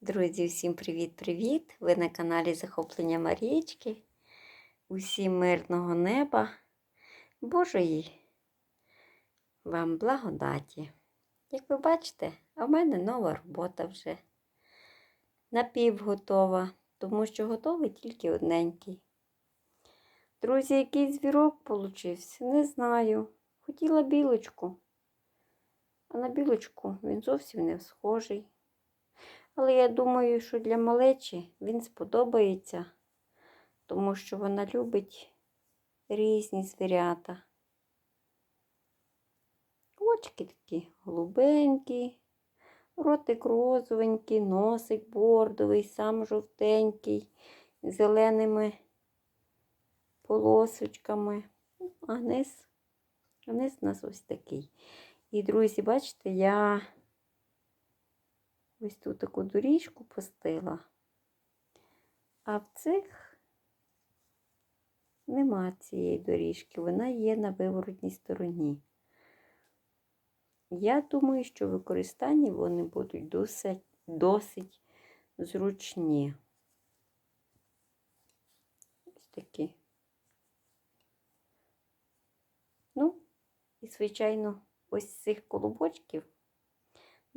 Друзі, всім привіт-привіт! Ви на каналі Захоплення Марічки. Усім мирного неба, Божої вам благодаті. Як ви бачите, в мене нова робота вже напівготова, тому що готовий тільки одненький. Друзі, який звірок получився, не знаю. Хотіла білочку, а на білочку він зовсім не схожий. Але я думаю, що для малечі він сподобається, тому що вона любить різні звірята. Очки такі голубенькі, ротик розовенький, носик бордовий, сам жовтенький, зеленими полосочками. А низ, низ у нас ось такий. І, друзі, бачите, я ось тут таку доріжку пустила, а в цих нема цієї доріжки, вона є на виворотній стороні. Я думаю, що в використанні вони будуть досить, досить зручні. Ось такі. Ну, і, звичайно, ось цих колобочків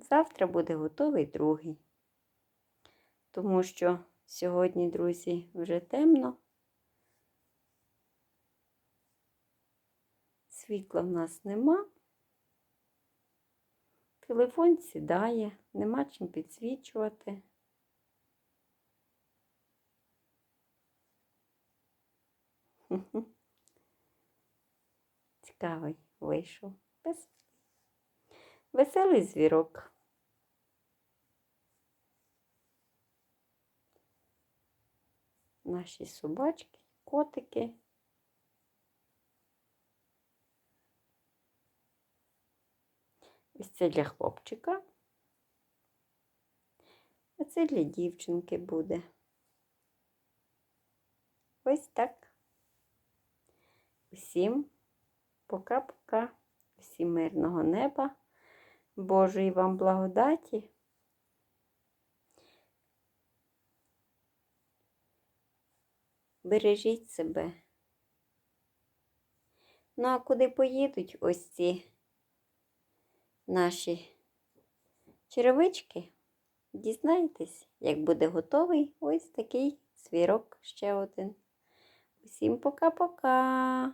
завтра буде готовий другий. Тому що сьогодні, друзі, вже темно. Світла в нас нема. Телефон сідає, нема чим підсвічувати. Цікавий вийшов. Веселий звірок. Наші собачки, котики. Ось це для хлопчика. А це для дівчинки буде. Ось так. Усім пока-пока, усім мирного неба, Божої вам благодаті. Бережіть себе. Ну, а куди поїдуть ось ці наші черевички? Дізнайтесь, як буде готовий ось такий свірок ще один. Усім пока-пока!